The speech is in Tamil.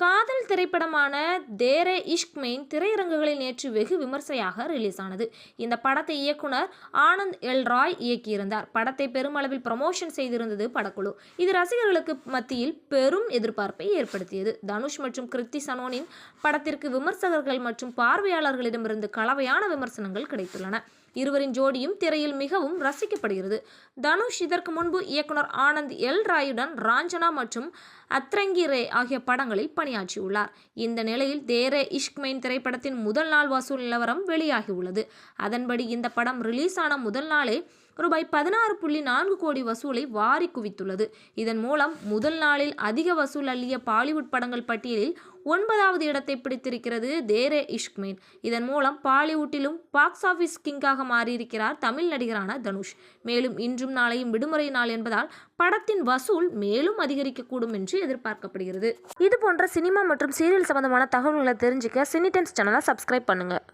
காதல் திரைப்படமான தேரே இஷ்க் மெயின் திரையரங்குகளில் நேற்று வெகு விமர்சையாக ரிலீஸ் ஆனது இந்த படத்தை இயக்குனர் ஆனந்த் எல் ராய் இயக்கியிருந்தார். படத்தை பெருமளவில் ப்ரமோஷன் செய்திருந்தது படக்குழு. இது ரசிகர்களுக்கு மத்தியில் பெரும் எதிர்பார்ப்பை ஏற்படுத்தியது. தனுஷ் மற்றும் கிருத்தி சனோனின் படத்திற்கு விமர்சகர்கள் மற்றும் பார்வையாளர்களிடமிருந்து கலவையான விமர்சனங்கள் கிடைத்துள்ளன. இருவரின் ஜோடியும் திரையில் மிகவும் ரசிக்கப்படுகிறது. தனுஷ் இதற்கு முன்பு இயக்குனர் ஆனந்த் எல் ராயுடன் ராஞ்சனா மற்றும் அத்ரங்கி ரே ஆகிய படங்களில் பணியாற்றியுள்ளார். இந்த நிலையில் தேரே இஷ்க்மெயின் திரைப்படத்தின் முதல் நாள் வசூல் நிலவரம் வெளியாகியுள்ளது. அதன்படி இந்த படம் ரிலீஸ் ஆன முதல் நாளே ரூபாய் பதினாறு புள்ளி நான்கு கோடி வசூலை வாரி குவித்துள்ளது. இதன் மூலம் முதல் நாளில் அதிக வசூல் அள்ளிய பாலிவுட் படங்கள் பட்டியலில் ஒன்பதாவது இடத்தை பிடித்திருக்கிறது தேரே இஷ்க் இதன் மூலம் பாலிவுட்டிலும் பாக்ஸ் ஆஃபீஸ் கிங்காக மாறியிருக்கிறார் தமிழ் நடிகரான தனுஷ். மேலும் இன்றும் நாளையும் விடுமுறை நாள் என்பதால் படத்தின் வசூல் மேலும் அதிகரிக்கக்கூடும் என்று எதிர்பார்க்கப்படுகிறது. இது போன்ற சினிமா மற்றும் சீரியல் சம்பந்தமான தகவல்களை தெரிஞ்சுக்க சினி டைம்ஸ் சேனலை சப்ஸ்கிரைப் பண்ணுங்கள்